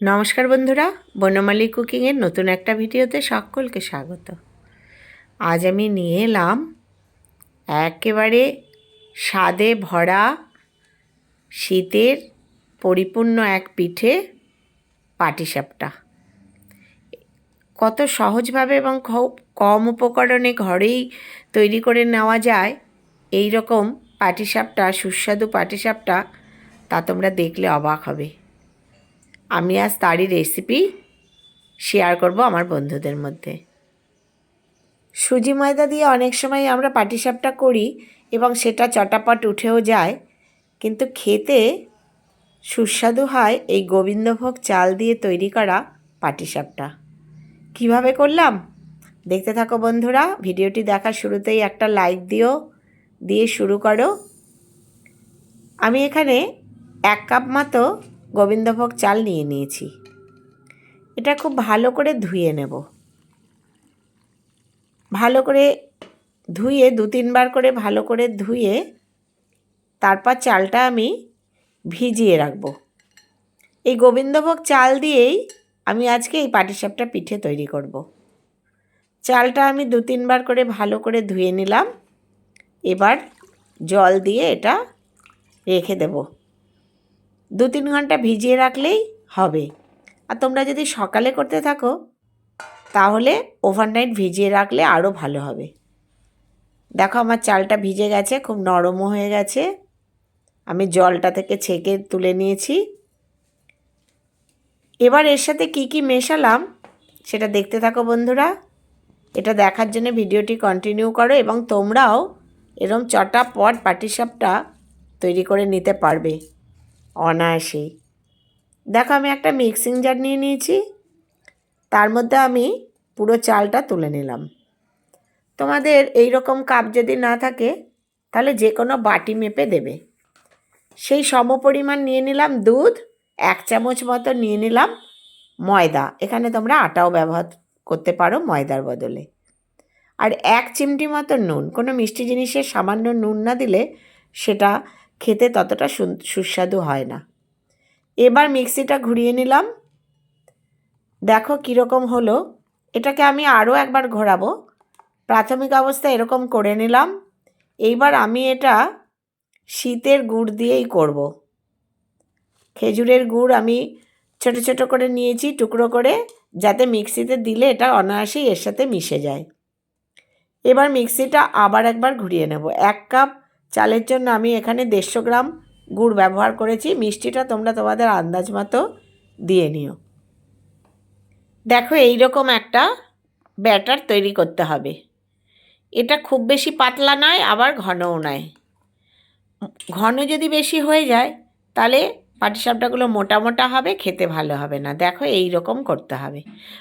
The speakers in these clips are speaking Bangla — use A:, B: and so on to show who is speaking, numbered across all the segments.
A: নমস্কার বন্ধুরা, বনমালী কুকিংয়ের নতুন একটা ভিডিওতে সকলকে স্বাগত। আজ আমি নিয়ে এলাম একেবারে স্বাদে ভরা, শীতের পরিপূর্ণ এক পিঠে পাটিসাপটা। কত সহজভাবে এবং খুব কম উপকরণে ঘরেই তৈরি করে নেওয়া যায় এই রকম পাটিসাপটা, সুস্বাদু পাটিসাপটা, তা তোমরা দেখলে অবাক হবে। আমি আজ তারই রেসিপি শেয়ার করব আমার বন্ধুদের মধ্যে। সুজি ময়দা দিয়ে অনেক সময় আমরা পাটিসাপটা করি এবং সেটা চটাপট উঠেও যায়, কিন্তু খেতে সুস্বাদু হয় এই গোবিন্দভোগ চাল দিয়ে তৈরি করা পাটিসাপটা। কীভাবে করলাম? দেখতে থাকো বন্ধুরা, ভিডিওটি দেখার শুরুতেই একটা লাইক দিও, দিয়ে শুরু করো। আমি এখানে এক কাপ মতো গোবিন্দভোগ চাল নিয়ে নিয়েছি। এটা খুব ভালো করে ধুয়ে নেব। ভালো করে ধুয়ে দু তিনবার করে ভালো করে ধুয়ে তারপর চালটা আমি ভিজিয়ে রাখব। এই গোবিন্দভোগ চাল দিয়েই আমি আজকে এই পাটিসাপটা পিঠে তৈরি করব। চালটা আমি দু তিনবার করে ভালো করে ধুয়ে নিলাম। এবার জল দিয়ে এটা রেখে দেবো। দু তিন ঘণ্টা ভিজিয়ে রাখলেই হবে। আর তোমরা যদি সকালে করতে থাকো, তাহলে ওভারনাইট ভিজিয়ে রাখলে আরও ভালো হবে। দেখো আমার চালটা ভিজে গেছে, খুব নরমও হয়ে গেছে। আমি জলটা থেকে ছেঁকে তুলে নিয়েছি। এবার এর সাথে কি কি মেশালাম, সেটা দেখতে থাকো বন্ধুরা। এটা দেখার জন্য ভিডিওটি কন্টিনিউ করো এবং তোমরাও এরম চটাপট পাটিসাপটা তৈরি করে নিতে পারবে। অনায়াসেই। দেখো আমি একটা মিক্সিং জার নিয়ে নিয়েছি। তার মধ্যে আমি পুরো চালটা তুলে নিলাম। তোমাদের এই রকম কাপ যদি না থাকে, তাহলে যে কোনো বাটি মেপে দেবে। সেই সম পরিমাণ নিয়ে নিলাম দুধ, এক চামচ মতো নিয়ে নিলাম ময়দা। এখানে তোমরা আটাও ব্যবহার করতে পারো ময়দার বদলে। আর এক চিমটি মতো নুন, কোনো মিষ্টি জিনিসের সামান্য নুন না দিলে সেটা খেতে ততটা সুস্বাদু হয় না। এবার মিক্সিটা ঘুরিয়ে নিলাম। দেখো কীরকম হলো। এটাকে আমি আরও একবার ঘোরাবো। প্রাথমিক অবস্থা এরকম করে নিলাম। এইবার আমি এটা শীতের গুড় দিয়েই করব। খেজুরের গুড় আমি ছোট ছোট করে নিয়েছি টুকরো করে, যাতে মিক্সিতে দিলে এটা অনায়াসেই এর সাথে মিশে যায়। এবার মিক্সিটা আবার একবার ঘুরিয়ে নেব। এক কাপ চালের জন্য আমি এখানে দেড়শো গ্রাম গুড় ব্যবহার করেছি। মিষ্টিটা তোমরা তোমাদের আন্দাজ মতো দিয়ে নিও। দেখো এই রকম একটা ব্যাটার তৈরি করতে হবে। এটা খুব বেশি পাতলা নয়, আবার ঘনও নয়। ঘন যদি বেশি হয়ে যায়, তাহলে পাটিসাপটাগুলো মোটা মোটা হবে, খেতে ভালো হবে না। দেখো এই রকম করতে হবে।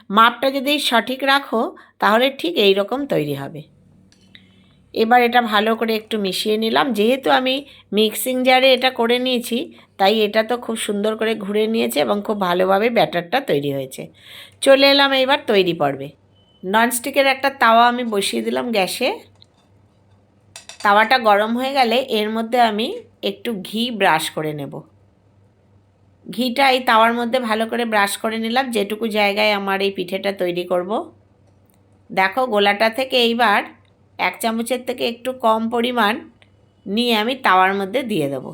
A: মাপটা যদি সঠিক রাখো, তাহলে ঠিক এই রকম তৈরি হবে। এবার এটা ভালো করে একটু মিশিয়ে নিলাম। যেহেতু আমি মিক্সিং জারে এটা করে নিয়েছি, তাই এটা তো খুব সুন্দর করে ঘুরে নিয়েছে এবং খুব ভালোভাবে ব্যাটারটা তৈরি হয়েছে। চলে এলাম এবার তৈরি পর্বে। ননস্টিকের একটা তাওয়া আমি বসিয়ে দিলাম গ্যাসে। তাওয়াটা গরম হয়ে গেলে এর মধ্যে আমি একটু ঘি ব্রাশ করে নেব। ঘিটা এই তাওয়ার মধ্যে ভালো করে ব্রাশ করে নিলাম। যেটুকু জায়গায় আমার এই পিঠেটা তৈরি করব। দেখো গোলাটা থেকে এইবার এক চামচের থেকে একটু কম পরিমাণ নিয়ে আমি তাওয়ার মধ্যে দিয়ে দেবো।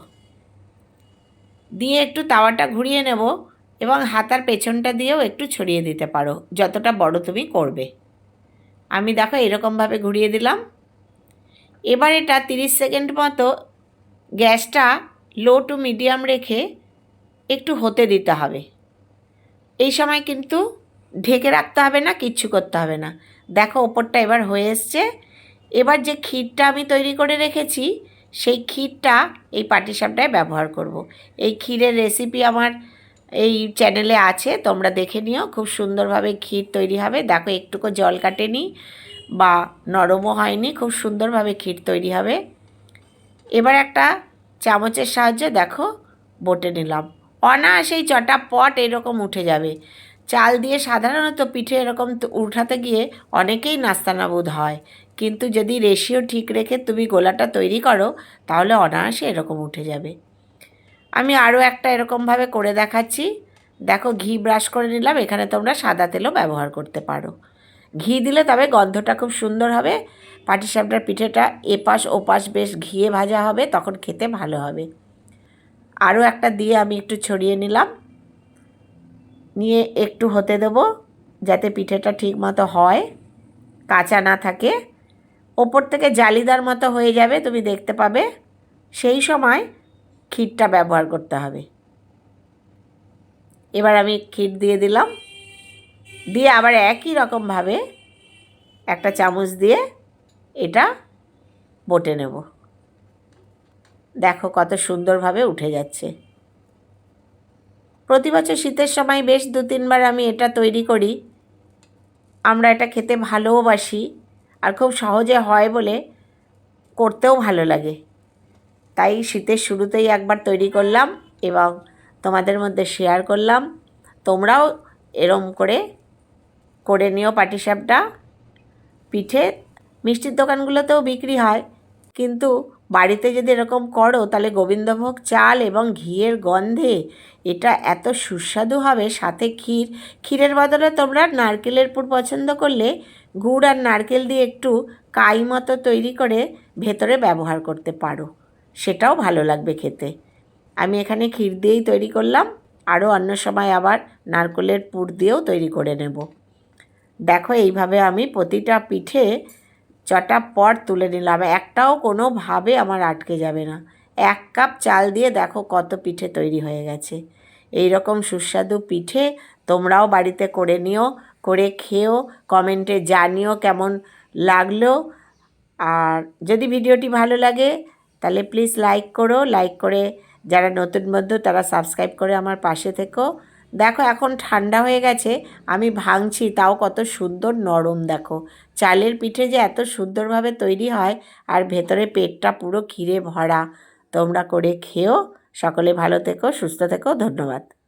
A: দিয়ে একটু তাওয়াটা ঘুরিয়ে নেব এবং হাতার পেছনটা দিয়েও একটু ছড়িয়ে দিতে পারো, যতটা বড় তুমি করবে। আমি দেখো এরকমভাবে ঘুরিয়ে দিলাম। এবার এটা তিরিশ সেকেন্ড মতো গ্যাসটা লো টু মিডিয়াম রেখে একটু হতে দিতে হবে। এই সময় কিন্তু ঢেকে রাখতে হবে না, কিচ্ছু করতে হবে না। দেখো ওপরটা এবার হয়ে এসছে। এবার যে ক্ষীরটা আমি তৈরি করে রেখেছি, সেই ক্ষীরটা এই পাটিসাপটায় ব্যবহার করব। এই ক্ষীরের রেসিপি আমার এই চ্যানেলে আছে, তোমরা দেখে নিও। খুব সুন্দরভাবে ক্ষীর তৈরি হবে। দেখো, একটুকু জল কাটেনি বা নরমও হয়নি, খুব সুন্দরভাবে ক্ষীর তৈরি হবে। এবার একটা চামচের সাহায্যে দেখো, বটে নিলাম। অনায়াসেই চটাপট এরকম উঠে যাবে। চাল দিয়ে সাধারণত পিঠে এরকম উঠাতে গিয়ে অনেকেই নাস্তানাবুদ হয়। কিন্তু যদি রেশিও ঠিক রেখে তুমি গোলাটা তৈরি করো, তাহলে অনায়াসে এরকম উঠে যাবে। আমি আরও একটা এরকমভাবে করে দেখাচ্ছি। দেখো, ঘি ব্রাশ করে নিলাম, এখানে তোমরা সাদা তেলও ব্যবহার করতে পারো। ঘি দিলে তবে গন্ধটা খুব সুন্দর হবে। পাটিসাপটার পিঠেটা এপাশ ওপাশ বেশ ঘিয়ে ভাজা হবে, তখন খেতে ভালো হবে। আরও একটা দিয়ে আমি একটু ছড়িয়ে নিলাম। নিয়ে একটু হতে দেবো যাতে পিঠেটা ঠিক মতো হয়, কাঁচা না থাকে। ওপর থেকে জালিদার মতো হয়ে যাবে, তুমি দেখতে পাবে। সেই সময় ক্ষীরটা ব্যবহার করতে হবে। এবার আমি ক্ষীর দিয়ে দিলাম। দিয়ে আবার একই রকমভাবে একটা চামচ দিয়ে এটা বটে নেব। দেখো কত সুন্দরভাবে উঠে যাচ্ছে। প্রতি বছর শীতের সময় বেশ দু তিনবার আমি এটা তৈরি করি। আমরা এটা খেতে ভালোবাসি আর খুব সহজে হয় বলে করতেও ভালো লাগে। তাই শীতের শুরুতেই একবার তৈরি করলাম এবং তোমাদের মধ্যে শেয়ার করলাম। তোমরাও এরম করে করে নিও পাটিসাপটা। পিঠে মিষ্টির দোকানগুলোতেও বিক্রি হয়। কিন্তু বাড়িতে যদি এরকম করো, তাহলে গোবিন্দভোগ চাল এবং ঘিয়ের গন্ধে এটা এত সুস্বাদু হবে। সাথে ক্ষীর, ক্ষীরের বদলে তোমরা নারকেলের পুর পছন্দ করলে গুড় আর নারকেল দিয়ে একটু কাই মতো তৈরি করে ভেতরে ব্যবহার করতে পারো। সেটাও ভালো লাগবে খেতে। আমি এখানে ক্ষীর দিয়েই তৈরি করলাম। আরও অন্য সময় আবার নারকেলের পুর দিয়েও তৈরি করে নেব। দেখো, এইভাবে আমি প্রতিটা পিঠে চটাপট তুলে নিলাম। একটাও কোনোভাবে আমার আটকে যাবে না। এক কাপ চাল দিয়ে দেখো কত পিঠে তৈরি হয়ে গেছে। এই রকম সুস্বাদু পিঠে তোমরাও বাড়িতে করে নিও, করে খেও, কমেন্টে জানিও কেমন লাগল। আর যদি ভিডিওটি ভালো লাগে, তাহলে প্লিজ লাইক করো। লাইক করে যারা নতুন বন্ধু, তারা সাবস্ক্রাইব করে আমার পাশে থেকো। দেখো এখন ঠান্ডা হয়ে গেছে, আমি ভাঙছি, তাও কত সুন্দর নরম দেখো। চালের পিঠে যে এত সুন্দরভাবে তৈরি হয়, আর ভেতরে পেটটা পুরো ক্ষীরে ভরা। তোমরা করে খেও, সকলে ভালো থেকো, সুস্থ থেকো, ধন্যবাদ।